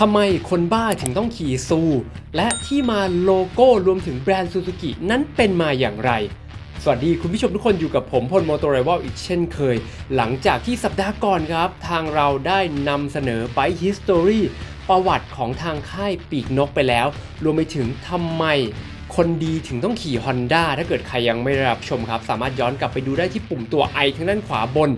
ทำไมคนบ้าถึงต้องขี่ซู และที่มาโลโก้รวมถึงแบรนด์ซูซูกินั้นเป็นมาอย่างไร สวัสดีคุณผู้ชมทุกคนอยู่กับผมพลมอเตอร์ไรวลอีกเช่นเคย หลังจากที่สัปดาห์ก่อนครับ ทางเราได้นำเสนอไปฮิสตอรีประวัติของทางค่ายปีกนกไปแล้ว รวมไปถึงทำไม คนดีถึงต้องขี่ Honda ถ้าเกิดใครยังไม่ได้รับชมครับ สามารถย้อนกลับไปดูได้ที่ปุ่มตัว I ทางด้านขวาบน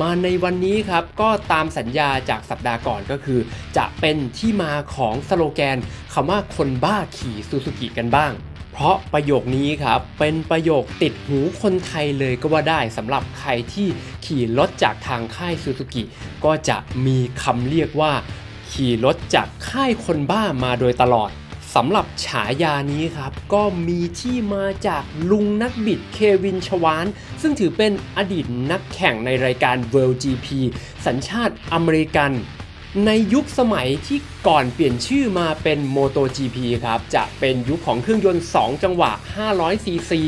มาในวันนี้ครับ ก็ตามสัญญาจากสัปดาห์ก่อนก็คือ จะเป็นที่มาของสโลแกนคำว่าคนบ้าขี่ซูซูกิกันบ้าง เพราะประโยคนี้ครับ เป็นประโยคติดหูคนไทยเลยก็ว่าได้สำหรับใครที่ขี่รถจากทางค่ายซูซูกิก็จะมีคำเรียกว่า ขี่รถจากค่ายคนบ้ามาโดยตลอด สำหรับฉายานี้ครับ ก็มีที่มาจากลุงนักบิดเควินชวาน ซึ่งถือเป็นอดีตนักแข่งในรายการ World GP สัญชาติอเมริกัน ในยุคสมัยที่ก่อนเปลี่ยนชื่อมาเป็น MotoGP ครับ จะเป็นยุคของเครื่องยนต์ 2 จังหวะ 500ซีซี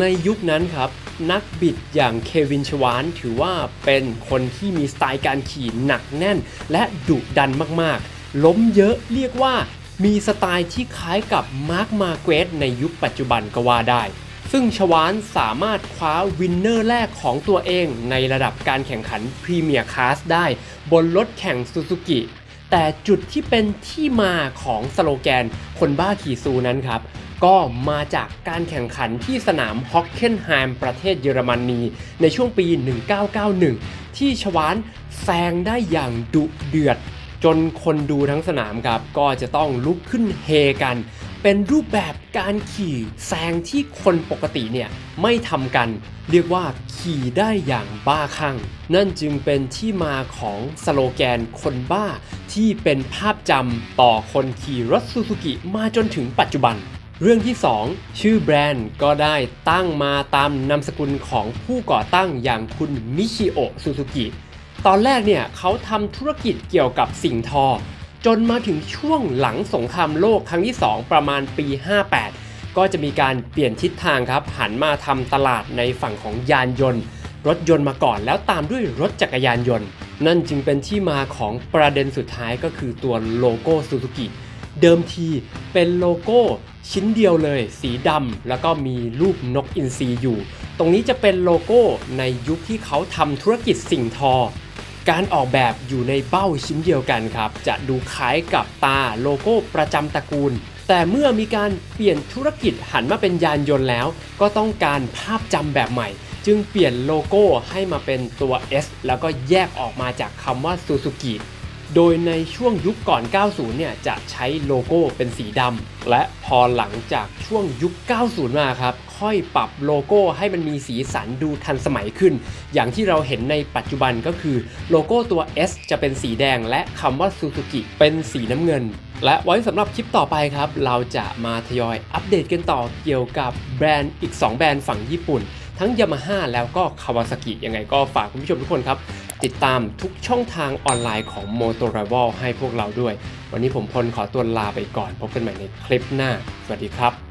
ในยุคนั้นครับ นักบิดอย่างเควินชวานถือว่าเป็นคนที่มีสไตล์การขี่หนักแน่น และดุดันมากๆล้มเยอะเรียกว่า มีสไตล์ที่คล้ายกับมาร์คมาเกรสในยุคปัจจุบันก็ว่าได้ ซึ่งชวานสามารถคว้าวินเนอร์แรกของตัวเองในระดับการแข่งขันพรีเมียร์คลาสได้ บนรถแข่งซูซูกิแต่จุดที่เป็นที่มาของสโลแกนคนบ้าขี่ซูนั้นครับ ก็มาจากการแข่งขันที่สนามฮอกเกนไฮม์ประเทศเยอรมนี ในช่วงปี 1991 ที่ชวานแซงได้อย่างดุเดือด จนคนดูทั้งสนามครับก็จะต้องลุกขึ้นเฮกัน เป็นรูปแบบการขี่แซงที่คนปกติเนี่ยไม่ทำกัน เรียกว่าขี่ได้อย่างบ้าคลั่ง นั่นจึงเป็นที่มาของสโลแกนคนบ้าที่เป็นภาพจำต่อคนขี่รถซูซูกิมาจนถึงปัจจุบันเรื่องที่ 2 ชื่อแบรนด์ก็ได้ตั้งมาตามนามสกุลของผู้ก่อตั้งอย่างคุณมิชิโอะซูซูกิ ตอนแรกเนี่ยเขาทำธุรกิจเกี่ยวกับสิ่งทอ จนมาถึงช่วงหลังสงครามโลกครั้งที่ 2 ประมาณปี 58 ก็จะมีการเปลี่ยนทิศทางครับ หันมาทำตลาดในฝั่งของยานยนต์ รถยนต์มาก่อนแล้วตามด้วยรถจักรยานยนต์ นั่นจึงเป็นที่มาของประเด็นสุดท้ายก็คือตัวโลโก้ซูซูกิเดิมทีเป็นโลโก้ชิ้นเดียวเลย สีดำแล้วก็มีรูปนกอินทรีอยู่ ตรงนี้จะเป็นโลโก้ในยุคที่เขาทำธุรกิจสิ่งทอ การออกแบบอยู่ในเบ้าชิ้นเดียวกันครับ จะดูคล้ายกับตาโลโก้ประจำตระกูล แต่เมื่อมีการเปลี่ยนธุรกิจหันมาเป็นยานยนต์แล้ว ก็ต้องการภาพจำแบบใหม่ จึงเปลี่ยนโลโก้ให้มาเป็นตัว S แล้วก็แยกออกมาจากคำว่าซูซูกิ โดยในช่วงยุคก่อน 90 เนี่ยจะใช้โลโก้เป็นสีดำ และพอหลังจากช่วงยุค 90 มาครับ ค่อยปรับโลโก้ให้มันมีสีสันดูทันสมัยขึ้น อย่างที่เราเห็นในปัจจุบันก็คือโลโก้ตัว S จะเป็นสีแดงและคำว่าซูซูกิเป็นสีน้ำเงิน และไว้สำหรับคลิปต่อไปครับ เราจะมาทยอยอัปเดตกันต่อเกี่ยวกับแบรนด์อีก 2 แบรนด์ฝั่งญี่ปุ่น ทั้ง Yamaha แล้วก็ Kawasaki ยังไงก็ฝากคุณผู้ชมทุกคนครับ ติดตามทุกช่องทางออนไลน์ของ m o t o r i v a l ให้พวกเราด้วย วันนี้ผมพลขอตัวลาไปก่อน พบกันใหม่ในคลิปหน้า สวัสดีครับ